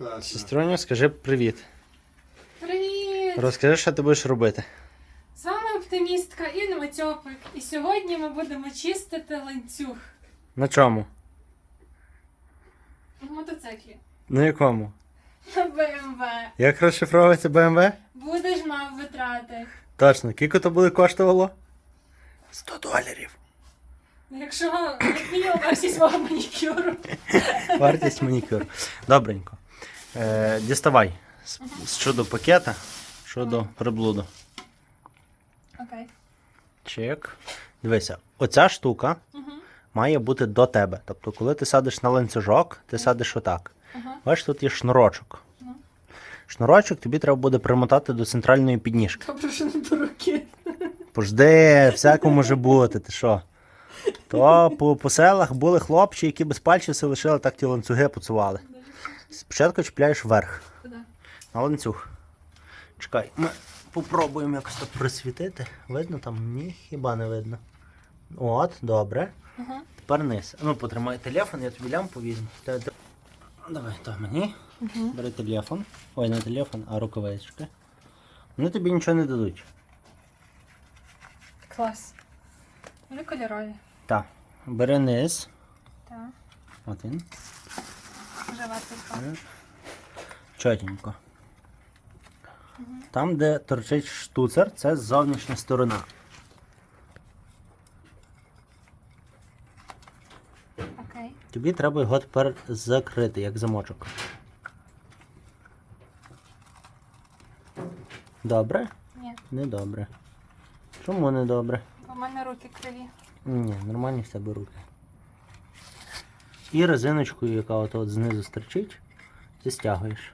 Класно. Сеструню, скажи привіт. Привіт! Розкажи, що ти будеш робити. З вами оптимістка Інна Матьопик. І сьогодні ми будемо чистити ланцюг На чому? в мотоциклі На якому? на БМВ. Як розшифровується BMW? Будеш мав витрати. Точно, скільки то буде коштувало? 100 доларів. Якщо як мінімум вартість свого манікюру. Вартість манікюр. Добренько. Е, діставай щодо пакета, щодо приблуду. Окей. Чек. Дивися, оця штука має бути до тебе. Тобто, коли ти садиш на ланцюжок, ти садиш отак. Бачиш, тут є шнурочок. Ну. Шнурочок тобі треба буде примотати до центральної підніжки. Добре, що не до руки. Пожди, всяко може бути, ти що? То по, по селах були хлопці, які без пальців все лишили, так ті ланцюги поцували. Спочатку чіпляєш вверх Куди? на ланцюг. Чекай, ми попробуємо якось так просвітити. Видно там? Ні, хіба не видно. От, добре. Ага. Тепер низ. Ну, потримай телефон, я тобі лямпу візьму. Давай, то мені. Угу. Бери телефон. Ой, не телефон, а рукавички. Вони тобі нічого не дадуть. Клас. Вони кольорові. Так. Бери низ. Так. От він. Вже Чотенько. Там, де торчить штуцер, це зовнішня сторона. Окей. Тобі треба його тепер закрити, як замочок. Добре? Ні, Недобре. Чому не добре? в мене руки криві. Ні, нормальні в тебе руки. І резиночкою, яка от, от знизу стерчить, ти стягуєш.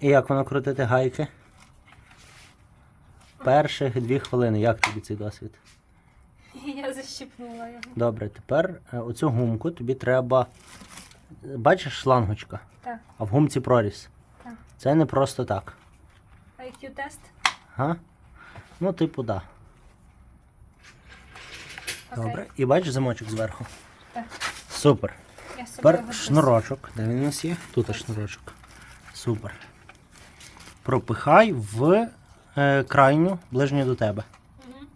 І як воно крутити гайки? Перших дві хвилини. Як тобі цей досвід? Я защипнула його. Добре, тепер е, оцю гумку тобі треба. Бачиш шлангочка, Так. а в гумці проріз. Так. Це не просто так. IQ тест. Га? Ну, типу, да. Добре. І бачиш замочок зверху. Так. Супер. Я Тепер шнурочок. Де він у нас є? Тут шнурочок. Супер. Пропихай в е, крайню, ближню до тебе. Мгм.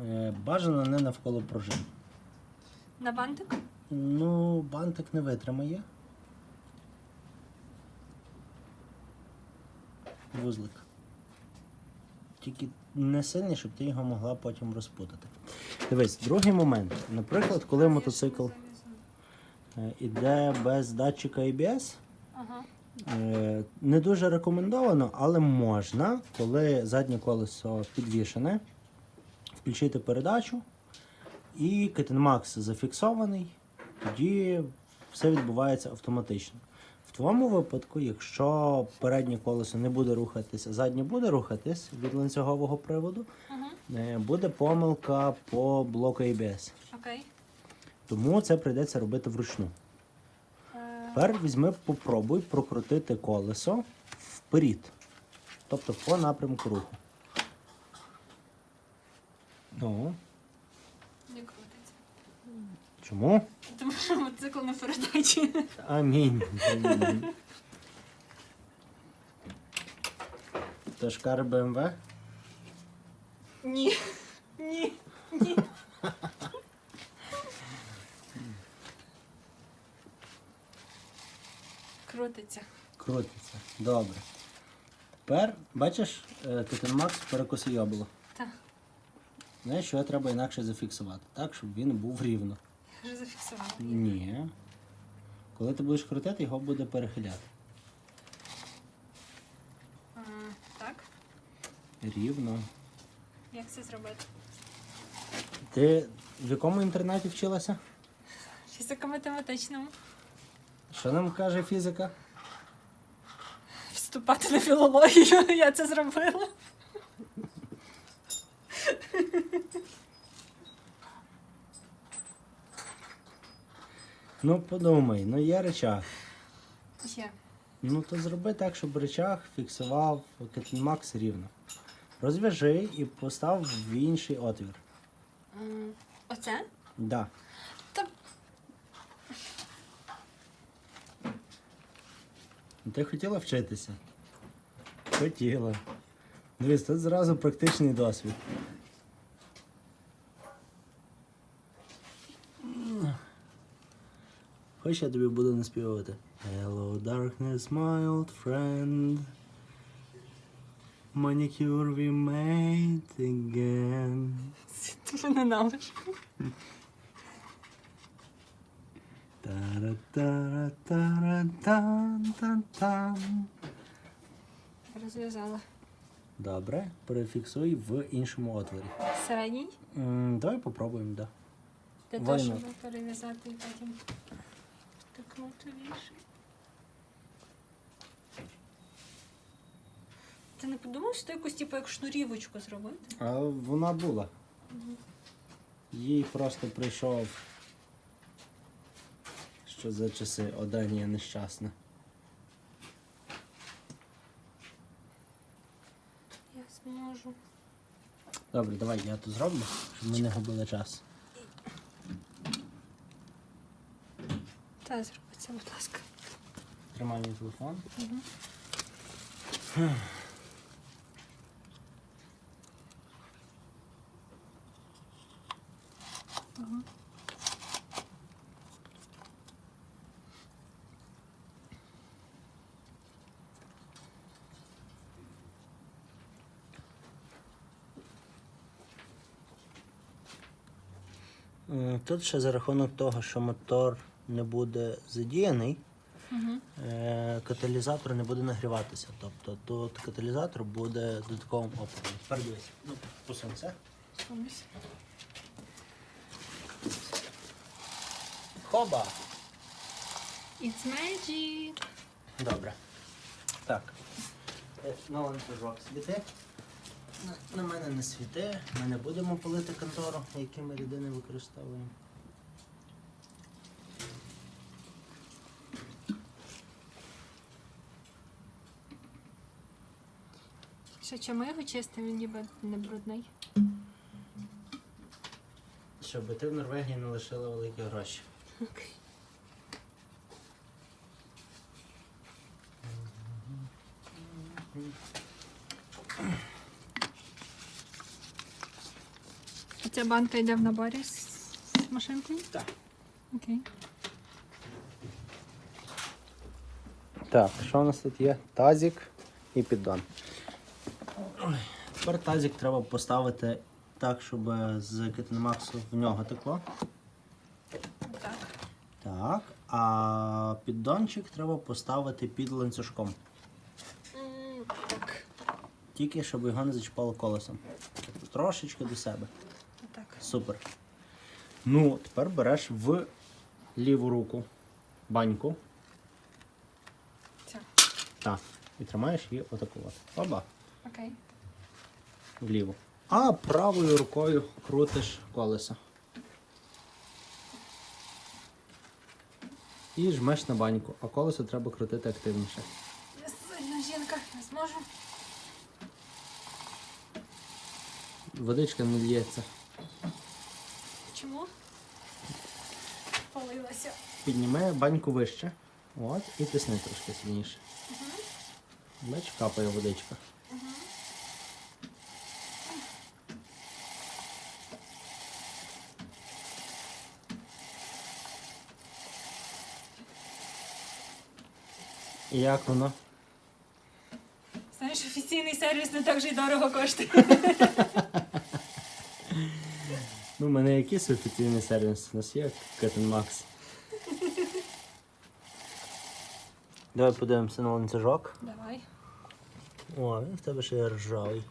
Е, бажано не навколо пружин. На бантик? Ну, бантик не витримає. Вузлик. Тільки не сильний, щоб ти його могла потім розпутати. Дивись, другий момент. Наприклад, коли мотоцикл е, іде без датчика ABS, Ага. Е, Не дуже рекомендовано, але можна, коли заднє колесо підвішене, включити передачу і Кетенмакс зафіксований, тоді все відбувається автоматично. В твоєму випадку, якщо переднє колесо не буде рухатися, заднє буде рухатись від ланцюгового приводу, е, буде помилка по блоку ABS. Окей. Тому це прийдеться робити вручну. Е, Тепер візьми, попробуй прокрутити колесо вперед. Тобто по напрямку руху. Ну. Чому? Тому що мотоцикл на передачі. Амінь. Ташкар БМВ? Ні. Ні. Ні. Крутиться. Крутиться. Добре. Тепер, бачиш, Титан Макс перекосийобило. Так. Знаєш, що треба інакше зафіксувати, так, щоб він був рівно. Вже зафіксувала. Ні. Коли ти будеш крутити, його буде перехиляти. А, так. Рівно. Як це зробити? Ти в якому інтернеті вчилася? Фізико-математичному. Що нам каже фізика? Вступати на філологію. Я це зробила. Ну подумай, ну є речах. Є. Ну то зроби так, щоб речах фіксував Кетлін Макс рівно. Розв'яжи і постав в інший отвір. М, Оце? Да. Та Ти хотіла вчитися? Хотіла. Дивись, тут зразу практичний досвід. Хоч я тобі буду наспівувати. Hello, darkness, my old friend. Manicure we made again. ти мене ненавидиш. Тара-тара-тара-тан-тан-тан. Розв'язала. Добре, перефіксуй в іншому отворі. Середній? М, давай попробуємо, да. Для Why того, not? щоб перев'язати і потім Втикнути. Ти не подумав, що якусь типу як шнурівочку зробити? А вона була. Їй просто прийшов. Що за часи Оданія нещасна. Я зможу. Добре, давай я то зроблю, щоб ми не губили час. Та зроби це, будь ласка. Тримай мій телефон. М, Тут ще за рахунок того, що мотор не буде задіяний, Угу. е, каталізатор не буде нагріватися. Тобто тут каталізатор буде додатковим опором. Тепер дивись. Ну, посунь це. Хоба! It's magic. Добре. Так. Е, На ланцюжок світи. На, на мене не світи. Ми не будемо палити контору, які ми рідини використовуємо. Ще чому його чистим, він ніби не брудний. Щоб ти в Норвегії не лишила великі гроші. Окей. А ця банка йде в наборі з з машинкою? Так. Окей. Так, що у нас тут є? Тазик і піддон. Тепер тазик треба поставити так, щоб з Китенмаксу в нього текло. Так. Так. А піддончик треба поставити під ланцюжком. Так. Тільки щоб його не зачіпало колесом. Трошечки до себе. Так. Супер. Ну, тепер береш в ліву руку баньку. Все. Так. І тримаєш її отаку. Оба. Окей. Вліво. А правою рукою крутиш колесо. І жмеш на баньку, а колесо треба крутити активніше. Я сильна жінка, не зможу. Водичка не лється. Чому? Палилася. Підніми баньку вище. От, і тисни трошки сильніше. Бач, капає водичка. І як воно? Знаєш, офіційний сервіс не так же й дорого коштує. Ну, у мене якийсь офіційний сервіс. У нас є Катен Макс. Давай подивимося на ланцюжок. Давай. О, він в тебе ще ржавий.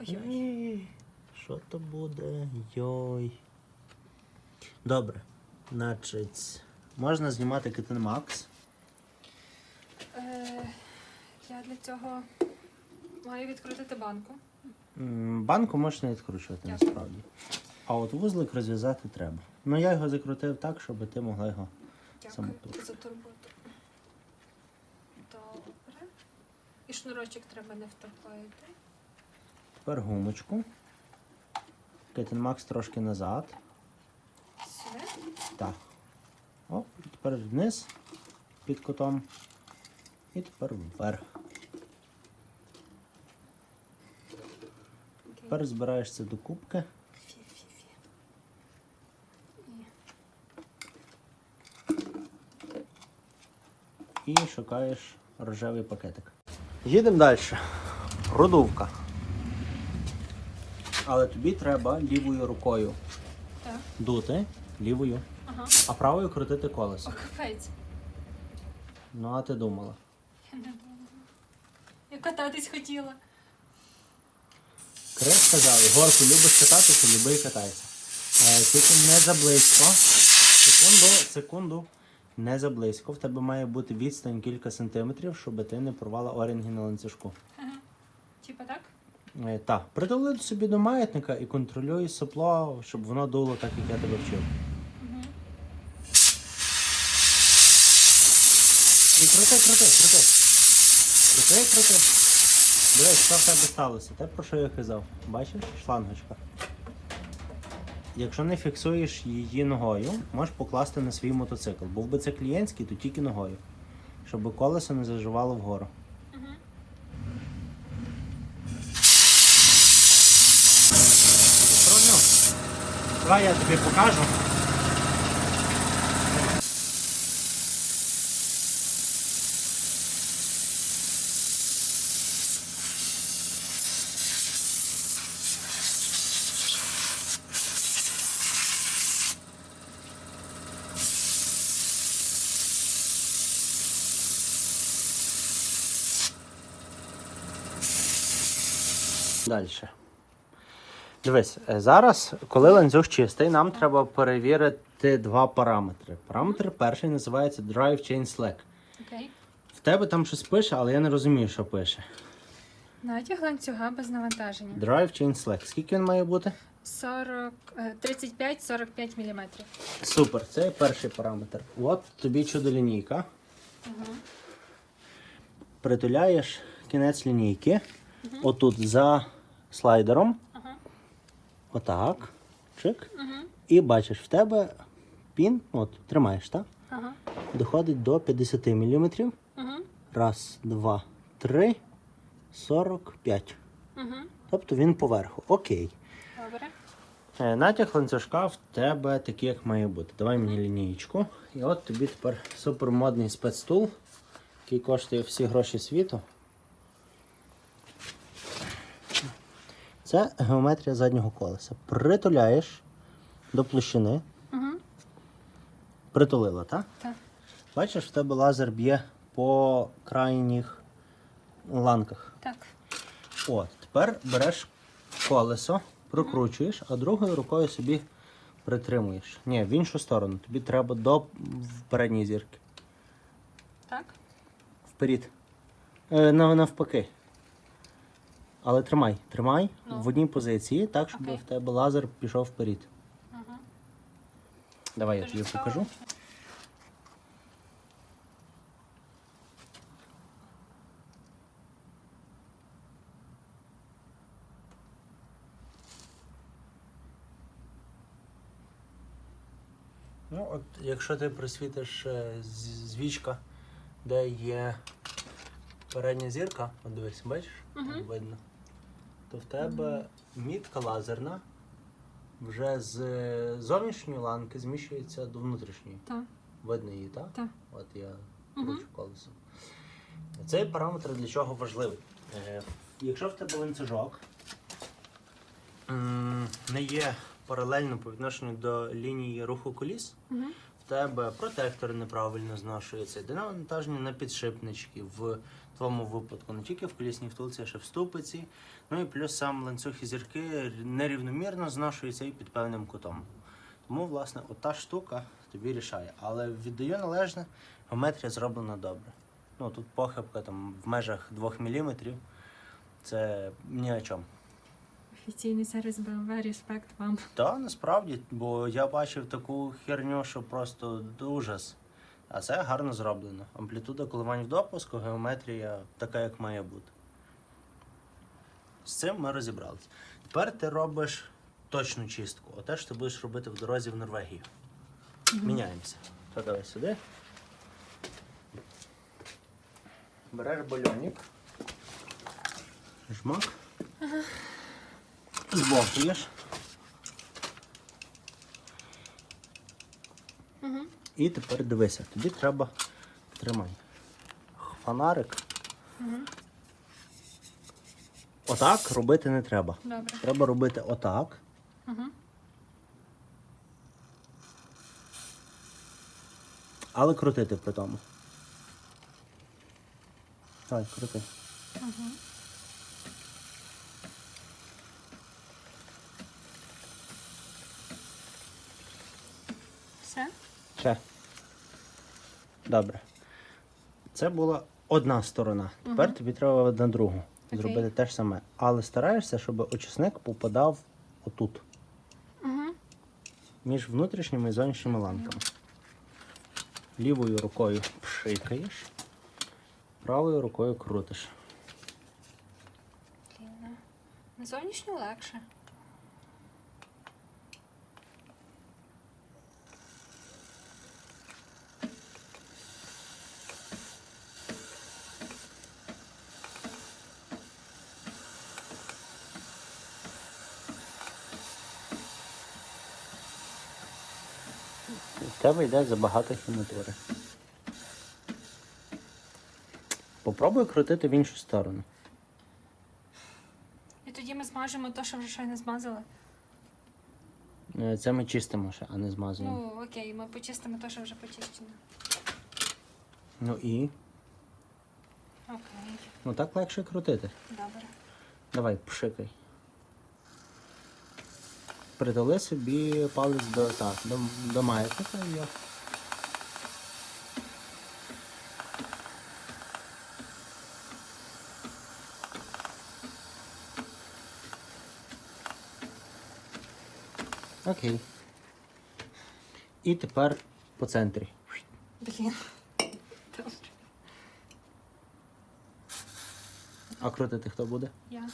Ой-ой. Що то буде? Йой. Добре. Значить, можна знімати Китен Макс. Е, я для цього маю відкрутити банку. Банку можеш не відкручувати Дякую. насправді. А от вузлик розв'язати треба. Ну я його закрутив так, щоб ти могла його. Дякую Самотужки. за турботу. Добре. І шнурочок треба не втопити. Тепер гумочку. Кетенмакс трошки назад. Сюди. Так. І тепер вниз під кутом. І тепер вверх. Тепер збираєш це до кубки. І і шукаєш рожевий пакетик. Їдемо далі. Продувка. Але тобі треба лівою рукою Так. дути лівою, Ага. а правою крутити колесо. О, капець. Ну, а ти думала. Я не думала. Я кататись хотіла. Крис сказав, горку любиш кататися, люби і катайся. Е, тільки не заблизько. Секунду, секунду. Не заблизько. В тебе має бути відстань кілька сантиметрів, щоб ти не порвала орінги на ланцюжку. Ага. Типа так? Е, так, притули собі до маятника і контролюй сопло, щоб воно дуло так, як я тебе вчив. Угу. І крути, крути, крути. Крути. Дивись, що в тебе сталося. Те, про що я казав. Бачиш, шлангочка. Якщо не фіксуєш її ногою, можеш покласти на свій мотоцикл. Був би це клієнтський, то тільки ногою. Щоб колесо не заживало вгору. Давай я тобі покажу. Далі. Дивись, е, зараз, коли ланцюг чистий, нам треба перевірити два параметри. Параметр перший називається Drive Chain Slack. Окей. В тебе там щось пише, але я не розумію, що пише. Натяг ланцюга без навантаження. Drive Chain Slack. Скільки він має бути? 40, е, 35-45 мм. Супер, це перший параметр. От тобі чудо-лінійка. Угу. Притуляєш кінець лінійки. Отут за слайдером. Ага. Отак. Чик. Угу. І бачиш, в тебе пін, от, тримаєш, так? Ага. Доходить до 50 мм. Угу. Раз, два, три, сорок п'ять. Угу. Тобто він поверху. Окей. Добре. Е, Натяг ланцюжка в тебе такий, як має бути. Давай мені лінієчку. І от тобі тепер супермодний спецтул, який коштує всі гроші світу. Це геометрія заднього колеса. Притуляєш до площини. Угу. Притулила, так? Так. Бачиш, в тебе лазер б'є по крайніх ланках. Так. От, тепер береш колесо, прокручуєш, а другою рукою собі притримуєш. Ні, в іншу сторону. Тобі треба до передньої зірки. Так. Вперед. Е, нав- навпаки. Але тримай, тримай Ну. в одній позиції, так, щоб Окей. в тебе лазер пішов вперед. Угу. Давай я тобі покажу. Ну, от якщо ти присвітиш е, з- звічка, де є передня зірка, от дивись, бачиш, Мгм. видно, то в тебе мітка лазерна вже з зовнішньої ланки зміщується до внутрішньої. Так. Видно її, так? Так. От я кручу колесо. Цей параметр для чого важливий? Е, Якщо в тебе ланцюжок не є паралельно по відношенню до лінії руху коліс, Угу. Тебе протектор неправильно зношується, йде навантаження на підшипнички в твоєму випадку, не тільки в колісній втулці, а ще в ступиці. Ну і плюс сам ланцюг і зірки нерівномірно зношується і під певним кутом. Тому, власне, ота штука тобі рішає. Але віддаю належне, геометрія зроблена добре. Ну тут похибка там в межах 2 мм. Це ні о чому. Офіційний сервіс BMW, респект вам. Та насправді, бо я бачив таку херню, що просто ужас. А це гарно зроблено. Амплітуда коливань в допуску, геометрія така, як має бути. з цим ми розібралися. Тепер ти робиш точну чистку. Оте ж ти будеш робити в дорозі в Норвегію. Міняємося. То давай сюди. Береш бальонник. Жмак. Збовтуєш. Угу. І тепер дивися, тобі треба. Тримай. Фонарик. Угу. Отак робити не треба. Добре. Треба робити отак. Угу. Але крутити при тому. Так, крути. Угу. Все? Ще. Добре. Це була одна сторона. Тепер Мгм. тобі треба на другу. Окей. Зробити те ж саме. Але стараєшся, щоб очисник попадав отут. Угу. Між внутрішніми і зовнішніми ланками. Лівою рукою пшикаєш, правою рукою крутиш. На зовнішню легше. Тебе йде забагато хіматури. Попробуй крутити в іншу сторону. І тоді ми змажемо те, що вже щойно змазали. Е, Це ми чистимо ще, а не змазуємо. Ну, окей, ми почистимо те, що вже почищено. Ну і. Окей, Ну так легше крутити. добре. Давай, пшикай. Притули собі палець до, так, до, до маятника. Окей. І тепер по центрі. Блін. Добре. А крутити хто буде? Я.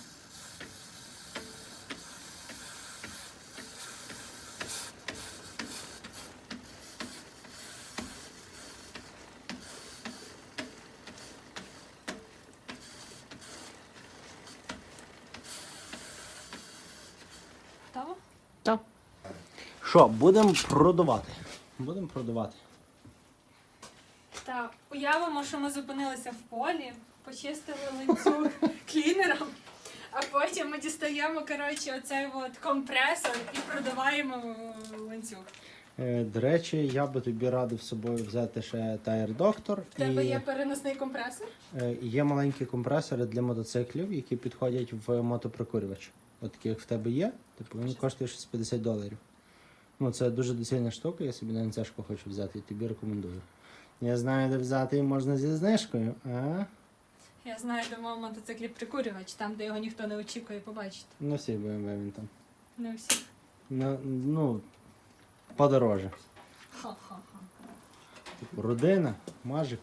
Готово? Так. Що, будемо продувати. Будемо продувати. Так, уявимо, що ми зупинилися в полі, почистили ланцюг клінером, а потім ми дістаємо коротше, оцей от компресор і продуваємо ланцюг. Е, До речі, я би тобі радив з собою взяти ще Tire Doctor. В тебе і є переносний компресор? е, є маленькі компресори для мотоциклів, які підходять в мотоприкурювач. От такі, як в тебе є, типу він коштує щось 50 доларів. Ну, це дуже доцільна штука, я собі на НЦшку хочу взяти і тобі рекомендую. Я знаю, де взяти і можна зі знижкою, а? Я знаю, де мав мотоциклі прикурювач, там, де його ніхто не очікує побачити. Ну, всі BMW він там. Не всі. Ну, ну подороже. Ха-ха-ха. Типу, родина, мажик.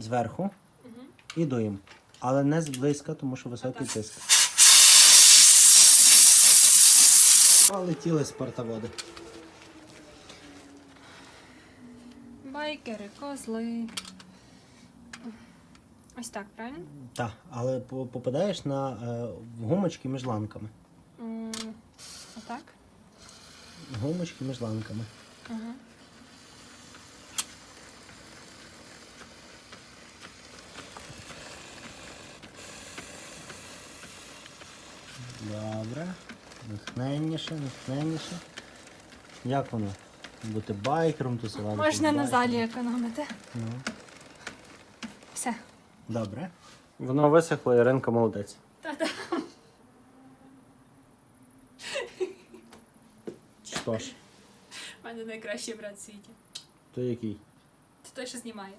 Зверху і дуємо. Але не зблизька, тому що високий тиск. Полетіли спортоводи. Байкери, козли. Ось так, правильно? Так, але по- попадаєш на е, гумочки між ланками. М, Отак? Гумочки між ланками. Угу. Добре. Натхненніше, натхненніше. Як воно? Бути байкером, тусувати. Можна на залі економити. Ну. Все. Добре. Воно висохло, Іринка молодець. Та-та. Що ж, У мене найкращий брат в світі. то який? Це той, що знімає.